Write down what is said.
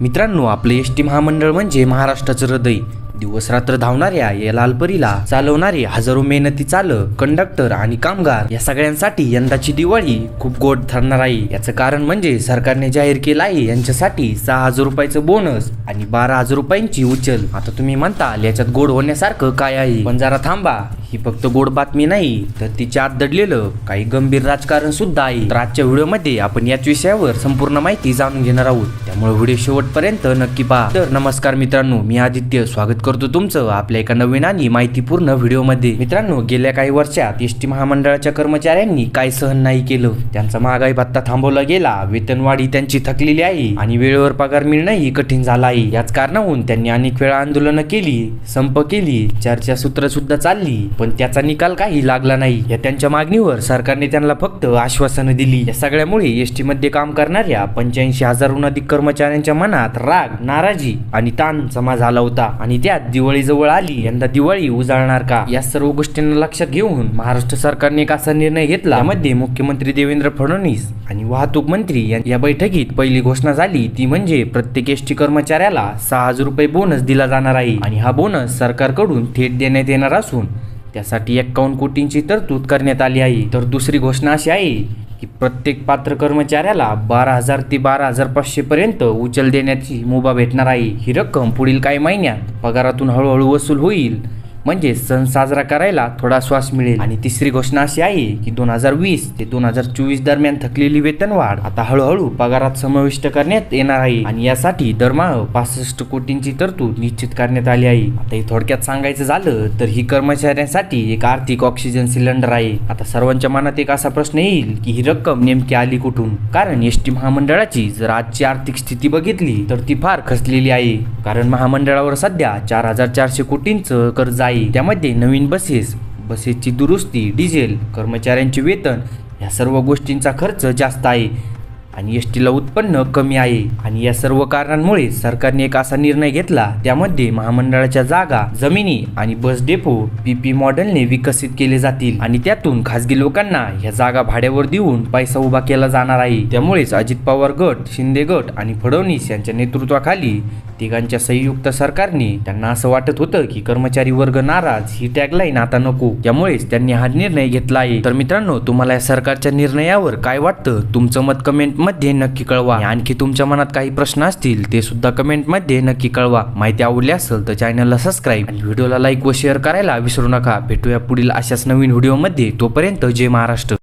मित्रांनो आपलं S T महामंडळ म्हणजे महाराष्ट्राचं हृदय. दिवस रात्र धावणाऱ्या या लालपरीला चालवणारे हजारो मेहनती चालक कंडक्टर आणि कामगार या सगळ्यांसाठी यंदाची दिवाळी खूप गोड ठरणार आहे. याचं कारण म्हणजे सरकारने जाहीर केलं आहे यांच्यासाठी सहा हजार रुपयाचं बोनस आणि बारा हजार रुपयांची उचल. आता तुम्ही म्हणताल याच्यात गोड होण्यासारखं काय आहे? पण जरा थांबा. ही फक्त गोड बातमी नाही तर तिच्या आत दडलेलं काही गंभीर राजकारण सुद्धा आहे. तर आजच्या व्हिडिओमध्ये आपण याच विषयावर संपूर्ण माहिती जाणून घेणार आहोत. त्यामुळे व्हिडिओ शेवटपर्यंत नक्की पहा. तर नमस्कार मित्रांनो मी आदित्य. स्वागत करतो तुमचं आपल्या एका नवीन आणि माहितीपूर्ण व्हिडिओमध्ये. मित्रांनो गेल्या काही वर्षात एस टी महामंडळाच्या कर्मचाऱ्यांनी काय सहन नाही केलं? त्यांचा महागाई भत्ता थांबवला गेला वेतनवाढी त्यांची थकलेली आहे आणि वेळेवर पगार मिळणंही कठीण झाला आहे. याच कारणाहून त्यांनी अनेक वेळा आंदोलनं केली संप केली चर्चासूत्र सुद्धा चालली पण त्याचा निकाल काही लागला नाही. या त्यांच्या मागणीवर सरकारने त्यांना फक्त आश्वासनं दिली. या सगळ्यामुळे एस टी मध्ये काम करणाऱ्या पंच्याऐंशी हजारहून अधिक कर्मचाऱ्यांच्या मनात राग नाराजी आणि ताण जमा झाला होता. आणि त्यात दिवाळी जवळ आली यंदा दिवाळी उजाळणार का? या सर्व गोष्टींना लक्षात घेऊन महाराष्ट्र सरकारने एक असा निर्णय घेतला. यामध्ये मुख्यमंत्री देवेंद्र फडणवीस आणि वाहतूक मंत्री या- या बैठकीत पहिली घोषणा झाली. ती म्हणजे प्रत्येक एस टी कर्मचाऱ्याला सहा हजार रुपये बोनस दिला जाणार आहे. आणि हा बोनस सरकारकडून थेट देण्यात येणार असून त्यासाठी एक्कावन्न कोटींची तरतूद करण्यात आली आहे. तर दुसरी घोषणा अशी आहे की प्रत्येक पात्र कर्मचाऱ्याला बारा हजार ते बारा हजार पाचशे पर्यंत उचल देण्याची मुभा भेटणार आहे. ही रक्कम पुढील काही महिन्यात पगारातून हळूहळू वसूल होईल. म्हणजे सण साजरा करायला थोडा श्वास मिळेल. आणि तिसरी घोषणा अशी आहे की दोन हजार वीस ते दोन हजार चोवीस दरम्यान थकलेली वेतनवाढ आता हळूहळू पगारात समाविष्ट करण्यात येणार आहे. आणि यासाठी दरमहा पासष्ट कोटींची तरतूद निश्चित करण्यात आली आहे. आता हे थोडक्यात सांगायचं झालं तर ही कर्मचाऱ्यांसाठी एक आर्थिक ऑक्सिजन सिलेंडर आहे. आता सर्वांच्या मनात एक असा प्रश्न येईल की ही रक्कम नेमकी आली कुठून? कारण एस टी महामंडळाची जर आजची आर्थिक स्थिती बघितली तर ती फार खचलेली आहे. कारण महामंडळावर सध्या चार हजार चारशे कोटींचं कर्ज आहे. त्यामध्ये नवीन बसेस बसेसची दुरुस्ती डिझेल कर्मचाऱ्यांचे वेतन या सर्व गोष्टींचा खर्च जास्त आहे. आणि एस टीला उत्पन्न कमी आहे. आणि या सर्व कारणांमुळे सरकारने एक असा निर्णय घेतला त्यामध्ये महामंडळाच्या जागा जमिनी आणि बस डेपो पीपी मॉडेलने विकसित केले जातील. आणि त्यातून खासगी लोकांना ह्या जागा भाड्यावर देऊन पैसा उभा केला जाणार आहे. त्यामुळेच अजित पवार गट शिंदे गट आणि फडणवीस यांच्या नेतृत्वाखाली तिघांच्या संयुक्त सरकारने त्यांना असं वाटत होतं की कर्मचारी वर्ग नाराज ही टॅगलाईन आता नको. त्यामुळेच त्यांनी हा निर्णय घेतला आहे. तर मित्रांनो तुम्हाला या सरकारच्या निर्णयावर काय वाटतं? तुमचं मत कमेंट मध्ये नक्की कळवा. आणखी तुमच्या मनात काही प्रश्न असतील ते सुद्धा कमेंटमध्ये नक्की कळवा. माहिती आवडली असेल तर चॅनलला सबस्क्राईब आणि व्हिडिओला लाईक व शेअर करायला विसरू नका. भेटूया पुढील अशाच नवीन व्हिडिओमध्ये तोपर्यंत जय महाराष्ट्र.